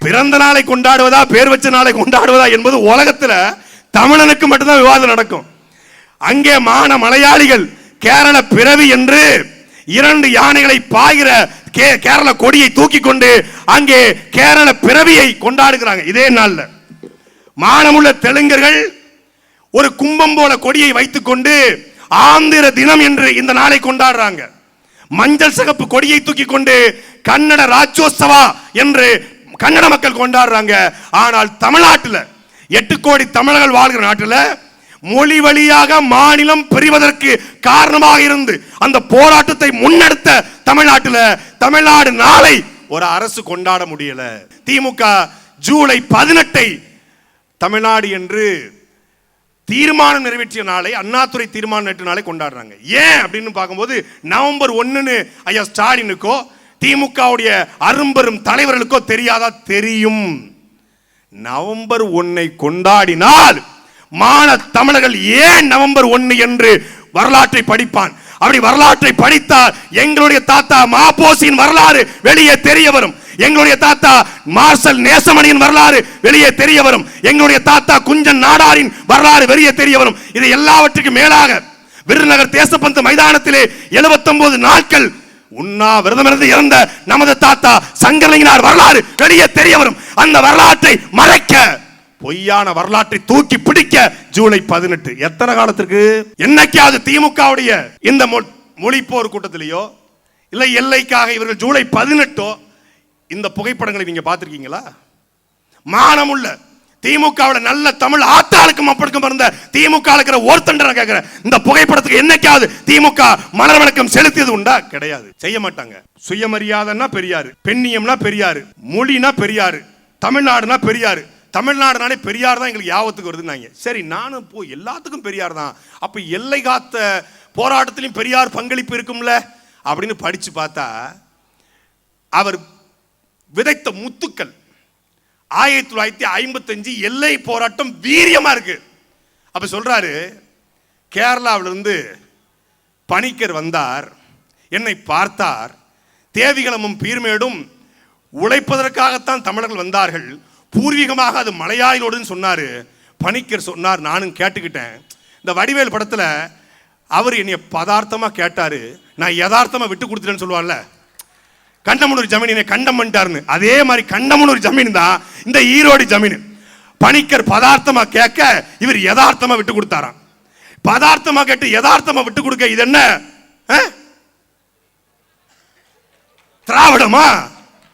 பிறந்த நாளை கொண்டாடுவதா பேர் வச்ச நாளை கொண்டாடுவதா என்பது உலகத்தில் தமிழனுக்கு மட்டும்தான் விவாதம் நடக்கும். அங்கே மான மலையாளிகள் கேரள பிறவி என்று இரண்டு யானைகளை பாய்கிற கே- கேரள கொடியை தூக்கி கொண்டு அங்கே கேரள பிறவியை கொண்டாடுகிறாங்க இதே நாளில். மானமுள்ள தெலுங்கர்கள் ஒரு கும்பம் போல கொடியை வைத்துக்கொண்டு ஆந்திர தினம் என்று இந்த நாளை கொண்டாடுறாங்க. மஞ்சள் சிகப்பு கொடியை தூக்கி கொண்டு கன்னட ராஜ்யோத்சவா என்று கன்னட மக்கள் கொண்டாடுறாங்க. ஆனால் தமிழ்நாட்டில் எட்டு கோடி தமிழர்கள் வாழ்கிற நாட்டில் மொழி வழியாக மாநிலம் பிரிவதற்கு காரணமாக இருந்து அந்த போராட்டத்தை முன்னெடுத்த தமிழ்நாட்டில் தமிழ்நாடு நாளை ஒரு அரசு கொண்டாட முடியல. திமுக ஜூலை பதினெட்டை தமிழ்நாடு என்று தீர்மானம் நிறைவேற்றிய நாளை அண்ணாத்துறை தீர்மானம் நேற்று நாளை கொண்டாடுறாங்க. ஏன் அப்படின்னு பார்க்கும்போது நவம்பர் ஒன்றுன்னு ஐயா ஸ்டாலினுக்கோ திமுகவுடைய அரும்பெரும் தலைவர்களுக்கோ தெரியாதா? தெரியும். நவம்பர் ஒன்னை கொண்டாடினால் மான தமிழர்கள் ஏன் நவம்பர் ஒன்னு என்று வரலாற்றை படிப்பான்? அப்படி வரலாற்றை படித்தால் எங்களுடைய தாத்தா மாபோசியின் வரலாறு வெளியே தெரிய வரும். எங்களுடைய தாத்தா மார்சல் நேசமணியின் வரலாறு வெளியே தெரிய வரும். எங்களுடைய தாத்தா குஞ்சன் நாடாரின் வரலாறு வெளியே தெரிய வரும். இது எல்லாவற்றுக்கும் மேலாக விருதுநகர் தேசப்பந்து மைதானத்திலே 79 நாட்கள் உண்ணா விரதமிருந்து இறந்த நமது தாத்தா சங்கரலிங்கனார் வரலாறு வெளியே தெரிய வரும். அந்த வரலாற்றை மறைக்க பொய்யான வரலாற்றை தூக்கி பிடிக்க ஜூலை பதினெட்டு. எத்தனை காலத்திற்கு? என்னைக்காவது திமுகவுடைய இந்த மொ- மொழிப்போர் கூட்டத்திலேயோ இல்லை எல்லைக்காக இவர்கள் ஜூலை பதினெட்டோ இந்த புகைப்படங்களை நீங்க பார்த்துருக்கீங்களா? மானமுள்ள திமுகவில் நல்ல தமிழ் ஆத்தாளுக்கும் அப்படிக்கும் இருந்த திமுக இருக்கிற ஒருத்தன் நான் கேட்கிறேன் இந்த புகைப்படத்துக்கு என்னைக்காவது திமுக மலர் வணக்கம் செலுத்தியது உண்டா? கிடையாது. செய்ய மாட்டாங்க. சுயமரியாதைன்னா பெரியாரு பெண்ணியம்னா பெரியாரு மொழினா பெரியாரு தமிழ்நாடுனா பெரியாரு. தமிழ்நாடுனாலே பெரியார் தான் எங்களுக்கு யாபத்துக்கு வருதுன்னாங்க. சரி நானும் போ எல்லாத்துக்கும் பெரியார் தான். அப்போ எல்லை காத்த போராட்டத்திலையும் பெரியார் பங்களிப்பு இருக்கும்ல? அப்படின்னு படித்து பார்த்தா அவர் விதைத்த முத்துக்கள் ஆயிரத்தி தொள்ளாயிரத்தி ஐம்பத்தஞ்சு எல்லை போராட்டம் வீரியமாக இருக்கு. அப்போ சொல்கிறாரு கேரளாவிலிருந்து பணிக்கர் வந்தார் என்னை பார்த்தார் தேவிகளமும் பீர்மேடும் உழைப்பதற்காகத்தான் தமிழர்கள் வந்தார்கள். பூர்வீகமாக அது மலையாளியோடுன்னு சொன்னார். பணிக்கர் சொன்னார் நானும் கேட்டுக்கிட்டேன். இந்த வடிவேல் படத்தில் அவர் என்னை பதார்த்தமாக கேட்டார். நான் யதார்த்தமாக விட்டு கொடுத்துட்டேன்னு சொல்லுவார்ல. கண்டமனூர் ஜமீனை கண்டம் அதே மாதிரி கண்டமனூர் ஜமீன் தான் இந்த ஈரோடு ஜமீன். பணிக்கர் பதார்த்தமா கேட்க இவர் யதார்த்தமா விட்டு கொடுத்தாராம். பதார்த்தமா கேட்டு யதார்த்தமா விட்டு கொடுக்க இது என்ன? ஆ? திராவிடமா?